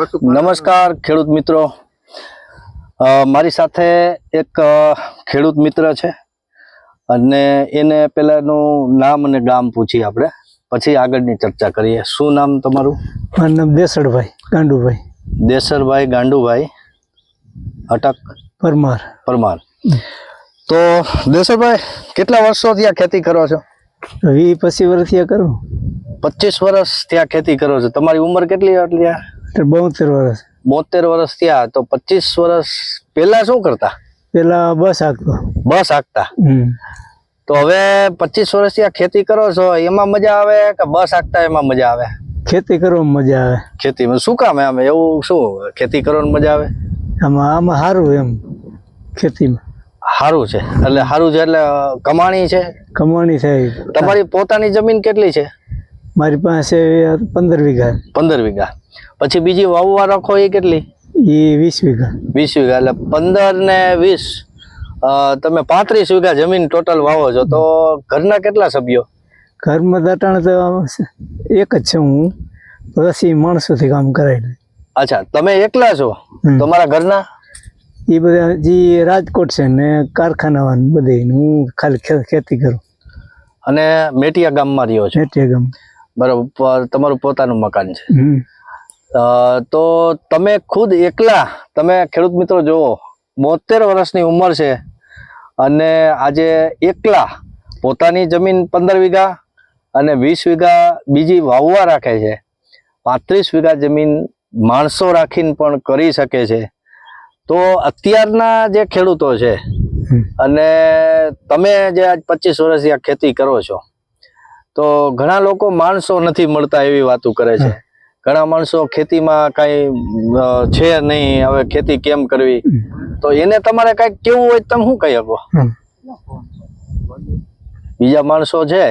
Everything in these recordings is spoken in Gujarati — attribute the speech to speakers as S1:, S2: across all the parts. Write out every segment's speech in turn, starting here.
S1: નમસ્કાર ખેડૂત મિત્રો. મારી સાથે એક ખેડૂત મિત્ર છે. અને એને પહેલાંનું નામ અને ગામ પૂછીએ આપણે. પછી આગળની ચર્ચા કરીએ. શું નામ તમારું?
S2: મારું નામ દેસરભાઈ ગાંડુભાઈ.
S1: દેસરભાઈ ગાંડુભાઈ અટક
S2: પરમાર.
S1: પરમાર. તો દેસરભાઈ કેટલા વર્ષોથી આ ખેતી કરો છો?
S2: વી પછી વર્ષથી કરું.
S1: પચીસ વર્ષ ત્યાં ખેતી કરો છો. તમારી ઉંમર કેટલી એટલી આ?
S2: એટલે બોતેર વર્ષ
S1: બોતેર વર્ષ થયા તો પચીસ વર્ષ પહેલા શું કરતા?
S2: પેલા બસ હાંકતો.
S1: બસ હાંકતા? તો હવે પચીસ વર્ષથી આ ખેતી કરો છો એમાં મજા આવે કે બસ હાંકતા એમાં મજા આવે?
S2: ખેતી કરવામાં મજા આવે.
S1: ખેતીમાં શું કામ આમ એવું શું ખેતી કરવાની મજા આવે?
S2: આમાં આમાં સારું એમ ખેતીમાં.
S1: સારું છે એટલે સારું છે એટલે કમાણી છે?
S2: કમાણી થાય
S1: તમારી પોતાની જમીન કેટલી છે?
S2: મારી પાસે પંદર વીઘા.
S1: પંદર વીઘા. પછી બીજી વાવવા રાખો એ કેટલી?
S2: એ વીસ વીઘા.
S1: વીસ વીઘા એટલે પંદર ને વીસ. તમે પાંત્રીસ વીઘા જમીન ટોટલ વાવો છો તો ઘરના કેટલા સભ્યો?
S2: ઘરમાં દટાણ તો એક જ છે હું પછી માણસોથી કામ કરાય.
S1: અચ્છા તમે એકલા છો? તમારા ઘરના?
S2: એ બધા જે રાજકોટ છે ને કારખાના બધે હું ખાલી ખેતી કરું.
S1: અને મેટિયા ગામમાં રહ્યો છું?
S2: મેટિયા ગામ.
S1: બરાબર તમારું પોતાનું મકાન છે. તો તમે ખુદ એકલા તમે ખેડૂત મિત્રો જુઓ બોતેર વર્ષની ઉંમર છે અને આજે એકલા પોતાની જમીન પંદર વીઘા અને વીસ વીઘા બીજી વાવવા રાખે છે. પાંત્રીસ વીઘા જમીન માણસો રાખીને પણ કરી શકે છે. તો અત્યારના જે ખેડૂતો છે અને તમે જે આજ પચીસ વર્ષથી આ ખેતી કરો છો તો ઘણા લોકો માણસો નથી મળતા એવી વાતો કરે છે. ઘણા માણસો ખેતીમાં કાંઈ છે નહીં હવે ખેતી કેમ કરવી? તો એને તમારે કાંઈક કેવું હોય તમે શું કહી શકો? બીજા માણસો છે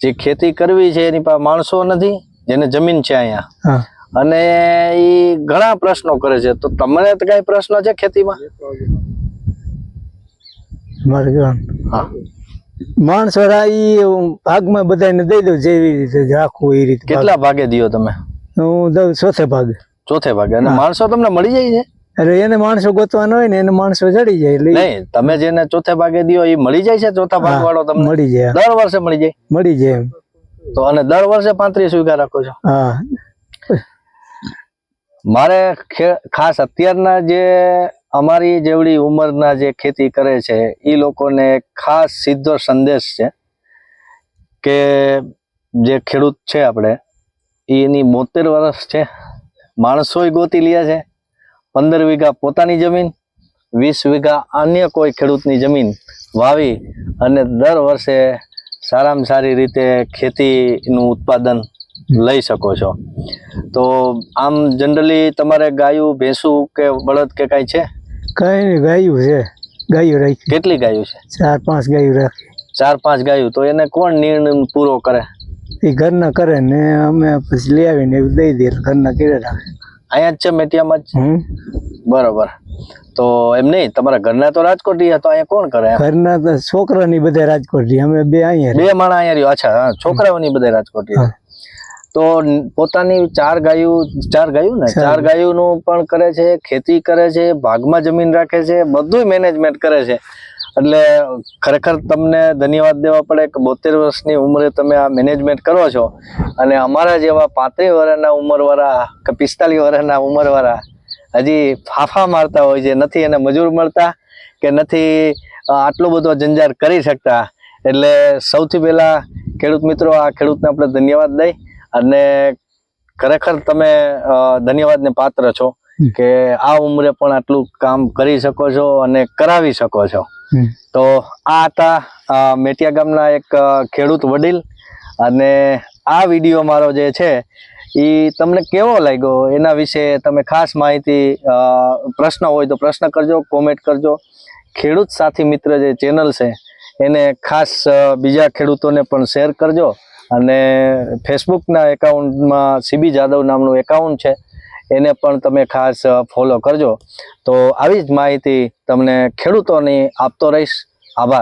S1: જે ખેતી કરવી છે એની પાસે માણસો નથી જેને જમીન છે અહીંયા. અને એ ઘણા પ્રશ્નો કરે છે. તો તમને તો કઈ પ્રશ્ન છે ખેતીમાં? હા.
S2: માણસો ઈ ભાગમાં બધાને દઈ દઉં જેવી રીતે રાખવું એ રીતે
S1: કેટલા ભાગે દિયો તમે?
S2: હું દઉં ચોથે ભાગે.
S1: ચોથે ભાગે. અને માણસો તમને મળી જાય છે?
S2: એટલે એને માણસો ગોતવાનો હોય ને એને માણસો જડી જાય એટલે
S1: નહીં તમે જેને ચોથે ભાગે દિયો એ મળી જાય છે? ચોથા ભાગ વાળો તમને?
S2: મળી જાય.
S1: દર વર્ષે મળી જાય?
S2: મળી જાય એમ.
S1: તો અને દર વર્ષે પાંત્રીસ વીઘા રાખો છો?
S2: હા.
S1: મારે ખાસ અત્યારના જે અમારી જેવડી ઉંમરના જે ખેતી કરે છે એ લોકોને ખાસ સીધો સંદેશ છે કે જે ખેડૂત છે આપણે એની બોતેર વર્ષ છે. માણસોય ગોતી લે છે. પંદર વીઘા પોતાની જમીન, વીસ વીઘા અન્ય કોઈ ખેડૂતની જમીન વાવી અને દર વર્ષે સારામાં સારી રીતે ખેતીનું ઉત્પાદન લઈ શકો છો. તો આમ જનરલી તમારે ગાયું, ભેંસું કે બળદ કે કાંઈ છે?
S2: કઈ નહીં ગાયું છે. ગાયું રાખી.
S1: કેટલી ગાયું છે?
S2: ચાર પાંચ ગાયું રાખી.
S1: ચાર પાંચ ગાયું તો એને કોણ નિર્ણય પૂરો કરે?
S2: એ ઘરના કરે ને અમે પછી લઈ આવીને દઈ દઈએ ઘરના કરે રાખે.
S1: અહીંયા જ છે મેટિયામાં જ?
S2: હમ.
S1: બરોબર. તો એમ નહીં તમારા ઘરના તો રાજકોટ રહ્યા તો અહીંયા કોણ કરે
S2: ઘરના તો છોકરાની બધા રાજકોટ રહ્યા અમે બે અહીંયા
S1: બે માણા અહીંયા રહ્યો અચ્છા છોકરાઓની બધા રાજકોટ રહ્યા તો પોતાની ચાર ગાયું ચાર ગાયું ને?
S2: ચાર.
S1: ગાયુંનું પણ કરે છે ખેતી કરે છે ભાગમાં જમીન રાખે છે બધું મેનેજમેન્ટ કરે છે. એટલે ખરેખર તમને ધન્યવાદ દેવા પડે કે બોતેર વર્ષની ઉંમરે તમે આ મેનેજમેન્ટ કરો છો. અને અમારા જેવા પાંત્રીસ વર્ષના ઉંમરવાળા કે પિસ્તાલીસ વર્ષના ઉંમરવાળા હજી ફાફા મારતા હોય છે નથી એને મજૂર મળતા કે નથી આટલો બધો જંજાર કરી શકતા. એટલે સૌથી પહેલાં ખેડૂત મિત્રો આ ખેડૂતને આપણે ધન્યવાદ દઈ અને ખરેખર તમે ધન્યવાદને પાત્ર છો કે આ ઉંમરે પણ આટલું કામ કરી શકો છો અને કરાવી શકો છો. તો આ હતા મેટિયા ગામના એક ખેડૂત વડીલ અને આ વીડિયો મારો જે છે એ તમને કેવો લાગ્યો? એના વિશે તમે ખાસ માહિતી પ્રશ્ન હોય તો પ્રશ્ન કરજો કોમેન્ટ કરજો. ખેડૂત સાથી મિત્ર જે ચેનલ છે એને ખાસ બીજા ખેડૂતોને પણ શેર કરજો. અને ફેસબુકના એકાઉન્ટમાં સીબી જાદવ નામનું એકાઉન્ટ છે, એને પણ તમે ખાસ ફોલો કરજો. તો આવી જ માહિતી તમને ખેડૂતોની આપતો રહીશ. આભાર.